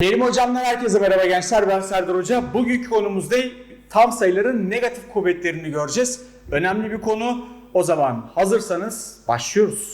Kerim Hocam'dan herkese merhaba gençler. Ben Serdar Hoca. Bugünkü konumuzda tam sayıların negatif kuvvetlerini göreceğiz. Önemli bir konu. O zaman hazırsanız başlıyoruz.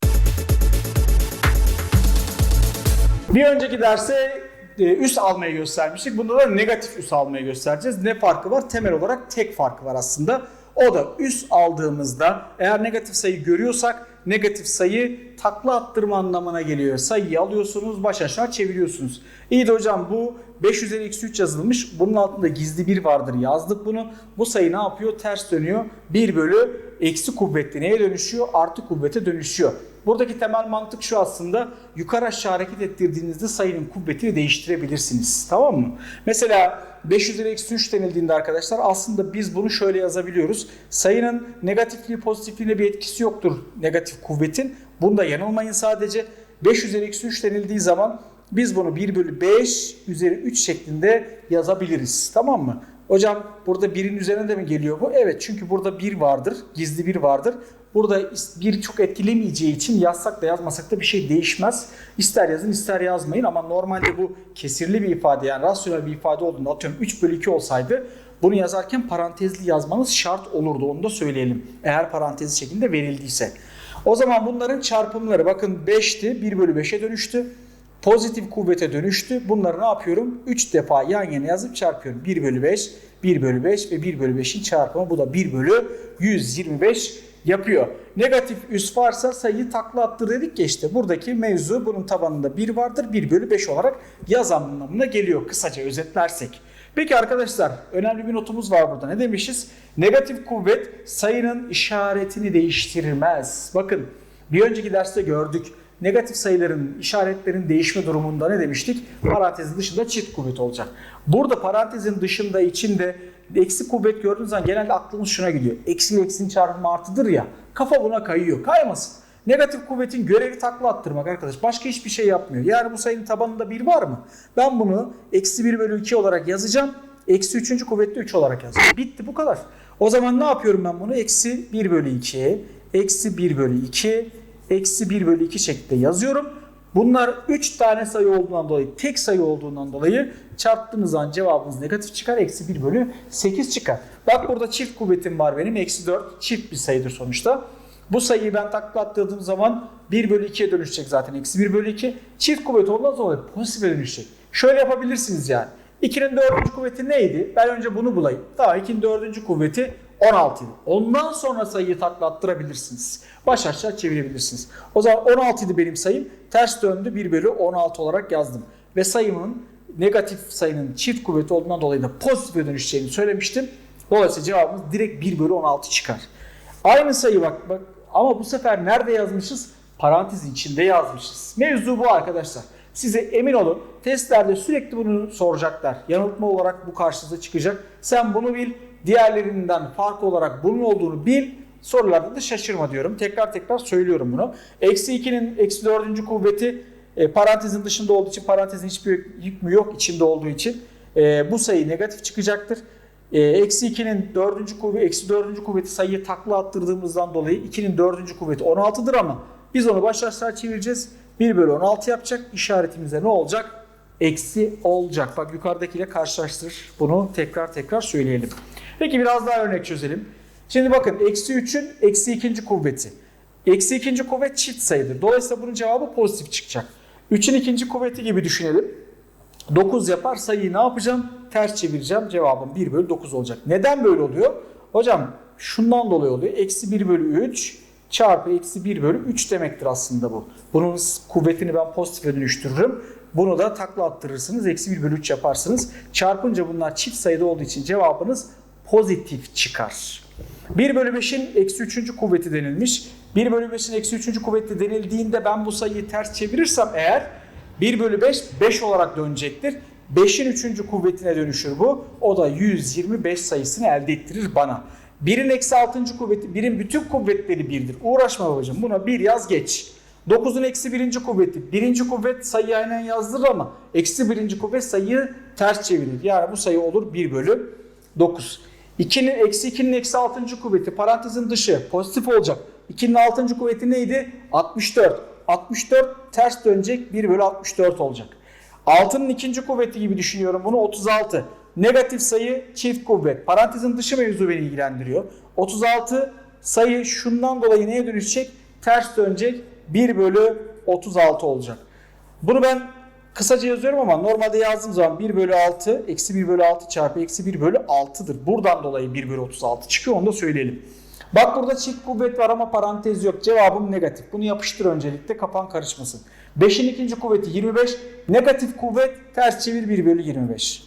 Bir önceki derse e, üs almayı göstermiştik. Bunda da negatif üs almayı göstereceğiz. Ne farkı var? Temel olarak tek farkı var aslında. O da üs aldığımızda eğer negatif sayı görüyorsak negatif sayı takla attırma anlamına geliyor. Sayıyı alıyorsunuz baş aşağı çeviriyorsunuz. İyi de hocam bu 5 üzeri eksi 3 yazılmış. Bunun altında gizli bir vardır yazdık bunu. Bu sayı ne yapıyor? Ters dönüyor. 1 bölü eksi kuvvetli neye dönüşüyor? Artı kuvvete dönüşüyor. Buradaki temel mantık şu aslında yukarı aşağı hareket ettirdiğinizde sayının kuvvetini değiştirebilirsiniz. Tamam mı? Mesela 5 üzeri eksi 3 denildiğinde arkadaşlar aslında biz bunu şöyle yazabiliyoruz. Sayının negatifliği pozitifliğine bir etkisi yoktur negatif kuvvetin. Bunda yanılmayın sadece. 5 üzeri eksi 3 denildiği zaman biz bunu 1 bölü 5 üzeri 3 şeklinde yazabiliriz. Tamam mı? Hocam burada birin üzerine de mi geliyor bu? Evet çünkü burada bir vardır. Gizli bir vardır. Burada bir çok etkilemeyeceği için yazsak da yazmasak da bir şey değişmez. İster yazın ister yazmayın ama normalde bu kesirli bir ifade yani rasyonel bir ifade olduğunda atıyorum 3 bölü 2 olsaydı bunu yazarken parantezli yazmanız şart olurdu onu da söyleyelim. Eğer parantezli şekilde verildiyse. O zaman bunların çarpımları bakın 5'ti 1 bölü 5'e dönüştü. Pozitif kuvvete dönüştü. Bunları ne yapıyorum? 3 defa yan yana yazıp çarpıyorum. 1 bölü 5, 1 bölü 5 ve 1 bölü 5'in çarpımı. Bu da 1 bölü 125 yapıyor. Negatif üs varsa sayıyı takla attır dedik ya işte. Buradaki mevzu bunun tabanında 1 vardır. 1 bölü 5 olarak yaz anlamına geliyor kısaca özetlersek. Peki arkadaşlar önemli bir notumuz var burada. Ne demişiz? Negatif kuvvet sayının işaretini değiştirmez. Bakın bir önceki derste gördük. Negatif sayıların işaretlerin değişme durumunda ne demiştik? Parantezin dışında çift kuvvet olacak. Burada parantezin dışında içinde eksi kuvvet gördüğünüz zaman genelde aklımız şuna gidiyor. Eksi ile eksinin çarpımı artıdır ya. Kafa buna kayıyor. Kaymasın. Negatif kuvvetin görevi takla attırmak arkadaş. Başka hiçbir şey yapmıyor. Yani bu sayının tabanında 1 var mı? Ben bunu eksi 1 bölü 2 olarak yazacağım. Eksi 3. kuvvetli 3 olarak yazacağım. Bitti bu kadar. O zaman ne yapıyorum ben bunu? Eksi 1 bölü 2, eksi 1 bölü 2, eksi 1 bölü 2 şeklinde yazıyorum. Bunlar 3 tane sayı olduğundan dolayı, tek sayı olduğundan dolayı çarptığınız zaman cevabınız negatif çıkar. Eksi 1 bölü 8 çıkar. Bak burada çift kuvvetim var benim. Eksi 4 çift bir sayıdır sonuçta. Bu sayıyı ben takla attırdığım zaman 1 bölü 2'ye dönüşecek zaten. Eksi 1 bölü 2. Çift kuvvet olduğundan dolayı pozitife dönüşecek. Şöyle yapabilirsiniz yani. 2'nin dördüncü kuvveti neydi? Ben önce bunu bulayım. Daha 2'nin dördüncü kuvveti 16 idi. Ondan sonra sayıyı takla attırabilirsiniz. Baş aşağı çevirebilirsiniz. O zaman 16 idi benim sayım. Ters döndü 1 bölü 16 olarak yazdım. Ve sayımın negatif sayının çift kuvveti olduğundan dolayı da pozitife dönüşeceğini söylemiştim. Dolayısıyla cevabımız direkt 1 bölü 16 çıkar. Aynı sayı bak, bak ama bu sefer nerede yazmışız? Parantezin içinde yazmışız. Mevzu bu arkadaşlar. Size emin olun testlerde sürekli bunu soracaklar. Yanıltma olarak bu karşınıza çıkacak. Sen bunu bil. Diğerlerinden farklı olarak bunun olduğunu bil. Sorularda da şaşırma diyorum. Tekrar tekrar söylüyorum bunu. Eksi 2'nin eksi 4. kuvveti e, parantezin dışında olduğu için parantezin hiçbir hükmü yok içinde olduğu için e, bu sayı negatif çıkacaktır. E, Eksi 2'nin 4. kuvveti, eksi 4. kuvveti sayıyı takla attırdığımızdan dolayı 2'nin 4. kuvveti 16'dır ama biz onu baş aşağı çevireceğiz. 1 bölü 16 yapacak. İşaretimizde ne olacak? Eksi olacak. Bak yukarıdakiyle karşılaştır. Bunu tekrar tekrar söyleyelim. Peki biraz daha örnek çözelim. Şimdi bakın eksi 3'ün eksi 2. kuvveti. Eksi 2. kuvvet çift sayıdır. Dolayısıyla bunun cevabı pozitif çıkacak. 3'ün ikinci kuvveti gibi düşünelim. 9 yapar sayıyı ne yapacağım? Ters çevireceğim. Cevabım 1 bölü 9 olacak. Neden böyle oluyor? Hocam şundan dolayı oluyor. Eksi 1 bölü 3 çarpı eksi 1 bölü 3 demektir aslında bu. Bunun kuvvetini ben pozitife dönüştürürüm. Bunu da takla attırırsınız. Eksi 1 bölü 3 yaparsınız. Çarpınca bunlar çift sayıda olduğu için cevabınız pozitif çıkar. 1 bölü 5'in eksi 3. kuvveti denilmiş. 1 bölü 5'in eksi 3. kuvveti denildiğinde ben bu sayıyı ters çevirirsem eğer 1 bölü 5 5 olarak dönecektir. 5'in 3. kuvvetine dönüşür bu. O da 125 sayısını elde ettirir bana. 1'in eksi 6. kuvveti, 1'in bütün kuvvetleri 1'dir. Uğraşma babacığım buna 1 yaz geç. 9'un eksi 1. kuvveti. 1. kuvvet sayıyı aynen yazdırır ama eksi 1. kuvvet sayıyı ters çevirir. Yani bu sayı olur 1 bölü 9. 2'nin eksi 2'nin eksi 6. kuvveti parantezin dışı pozitif olacak. 2'nin 6. kuvveti neydi? 64. 64 ters dönecek 1 bölü 64 olacak. 6'nın ikinci kuvveti gibi düşünüyorum bunu 36. Negatif sayı çift kuvvet. Parantezin dışı mevzu beni ilgilendiriyor. 36 sayı şundan dolayı neye dönüşecek? Ters dönecek. 1 bölü 36 olacak. Bunu ben kısaca yazıyorum ama normalde yazdığım zaman 1 bölü 6 eksi 1 bölü 6 çarpı eksi 1 bölü 6'dır. Buradan dolayı 1 bölü 36 çıkıyor onu da söyleyelim. Bak burada çift kuvvet var ama parantez yok. Cevabım negatif. Bunu yapıştır öncelikle kafan karışmasın. 5'in ikinci kuvveti 25. Negatif kuvvet ters çevir 1 bölü 25.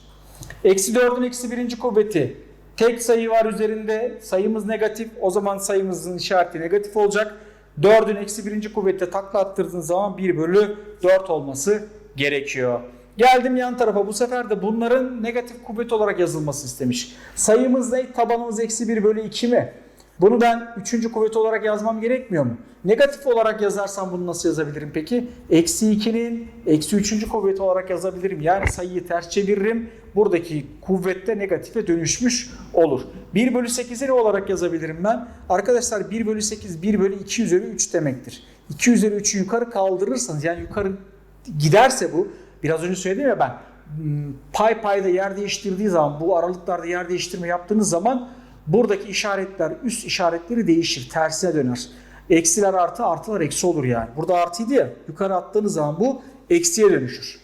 Eksi 4'ün eksi birinci kuvveti. Tek sayı var üzerinde. Sayımız negatif. O zaman sayımızın işareti negatif olacak. 4'ün eksi birinci kuvvette takla attırdığın zaman 1 bölü 4 olması gerekiyor. Geldim yan tarafa bu sefer de bunların negatif kuvvet olarak yazılması istemiş. Sayımız ne? Tabanımız eksi 1 bölü 2 mi? Bunu ben üçüncü kuvvet olarak yazmam gerekmiyor mu? Negatif olarak yazarsam bunu nasıl yazabilirim peki? Eksi 2'nin eksi üçüncü kuvveti olarak yazabilirim. Yani sayıyı ters çeviririm. Buradaki kuvvette negatife dönüşmüş olur. 1 bölü 8'i ne olarak yazabilirim ben? Arkadaşlar 1 bölü 8 1 bölü 2 üzeri 3 demektir. 2 üzeri 3'ü yukarı kaldırırsanız yani yukarı giderse bu biraz önce söyledim ya ben hmm, pay payda yer değiştirdiği zaman bu aralıklarda yer değiştirme yaptığınız zaman buradaki işaretler üst işaretleri değişir. Tersine döner. Eksiler artı artılar eksi olur yani. Burada artıydı ya yukarı attığınız zaman bu eksiye dönüşür.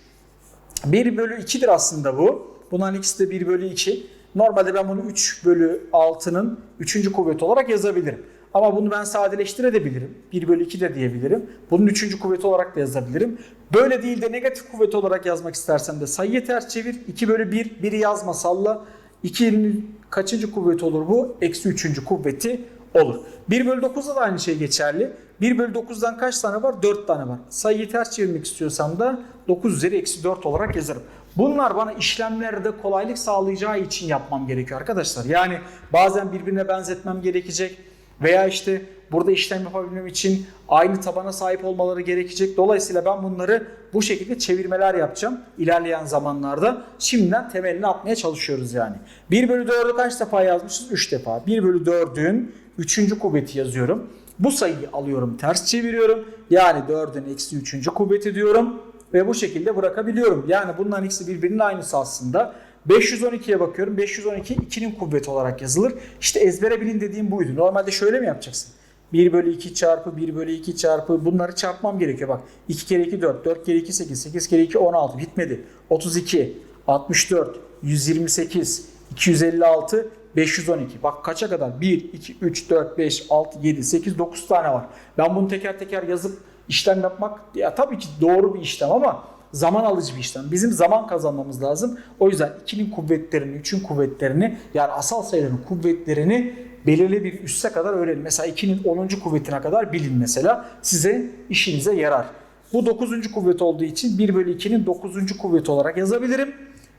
1 bölü 2'dir aslında bu. Bunların ikisi de 1 bölü 2. Normalde ben bunu 3 bölü 6'nın 3. kuvveti olarak yazabilirim. Ama bunu ben sadeleştirebilirim. 1 bölü 2 de diyebilirim. Bunun 3. kuvveti olarak da yazabilirim. Böyle değil de negatif kuvveti olarak yazmak istersen de sayıyı ters çevir. 2 bölü 1, 1'i yazma salla. 2'nin kaçıncı kuvveti olur bu? Eksi 3. kuvveti olur. 1 bölü 9'da da aynı şey geçerli. 1 bölü 9'dan kaç tane var? 4 tane var. Sayıyı ters çevirmek istiyorsam da 9 üzeri eksi 4 olarak yazarım. Bunlar bana işlemlerde kolaylık sağlayacağı için yapmam gerekiyor arkadaşlar. Yani bazen birbirine benzetmem gerekecek veya işte burada işlem yapabilmem için aynı tabana sahip olmaları gerekecek. Dolayısıyla ben bunları bu şekilde çevirmeler yapacağım ilerleyen zamanlarda. Şimdiden temelini atmaya çalışıyoruz yani. 1 bölü 4'ü kaç defa yazmışız? 3 defa. 1 bölü 4'ün 3. kuvveti yazıyorum. Bu sayıyı alıyorum ters çeviriyorum. Yani 4'ün eksi 3. kuvveti diyorum. Ve bu şekilde bırakabiliyorum. Yani bunların ikisi birbirinin aynısı aslında. 512'ye bakıyorum. 512 2'nin kuvveti olarak yazılır. İşte ezbere bilin dediğim buydu. Normalde şöyle mi yapacaksın? 1 bölü 2 çarpı 1 bölü 2 çarpı bunları çarpmam gerekiyor. Bak 2 kere 2 4, 4 kere 2 8, 8 kere 2 16 bitmedi. 32, 64, 128, 256, 512. Bak kaça kadar? 1, 2, 3, 4, 5, 6, 7, 8, 9 tane var. Ben bunu teker teker yazıp işlem yapmak ya tabii ki doğru bir işlem ama zaman alıcı bir işlem. Bizim zaman kazanmamız lazım. O yüzden 2'nin kuvvetlerini, 3'ün kuvvetlerini yani asal sayıların kuvvetlerini belirli bir üsse kadar öğrenin. Mesela 2'nin 10. kuvvetine kadar bilin mesela. Size işinize yarar. Bu 9. kuvvet olduğu için 1 bölü 2'nin 9. kuvveti olarak yazabilirim.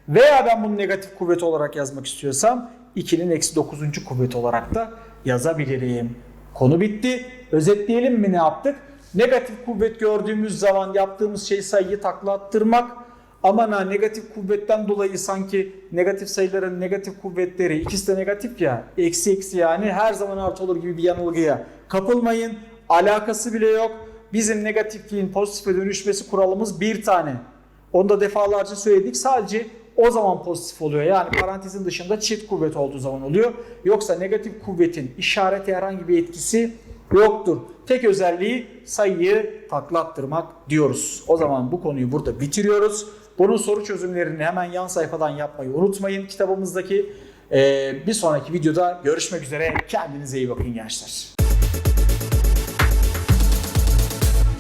Veya ben bunu negatif kuvvet olarak yazmak istiyorsam 2'nin eksi 9. kuvveti olarak da yazabilirim. Konu bitti. Özetleyelim mi ne yaptık? Negatif kuvvet gördüğümüz zaman yaptığımız şey sayıyı takla attırmak. Aman ha negatif kuvvetten dolayı sanki negatif sayıların negatif kuvvetleri ikisi de negatif ya. Eksi eksi yani her zaman artı olur gibi bir yanılgıya kapılmayın. Alakası bile yok. Bizim negatifliğin pozitife dönüşmesi kuralımız bir tane. Onu da defalarca söyledik. Sadece o zaman pozitif oluyor. Yani parantezin dışında çift kuvvet olduğu zaman oluyor. Yoksa negatif kuvvetin işareti herhangi bir etkisi yoktur. Tek özelliği sayıyı taklattırmak diyoruz. O zaman bu konuyu burada bitiriyoruz. Bunun soru çözümlerini hemen yan sayfadan yapmayı unutmayın. Kitabımızdaki Ee, bir sonraki videoda görüşmek üzere. Kendinize iyi bakın gençler.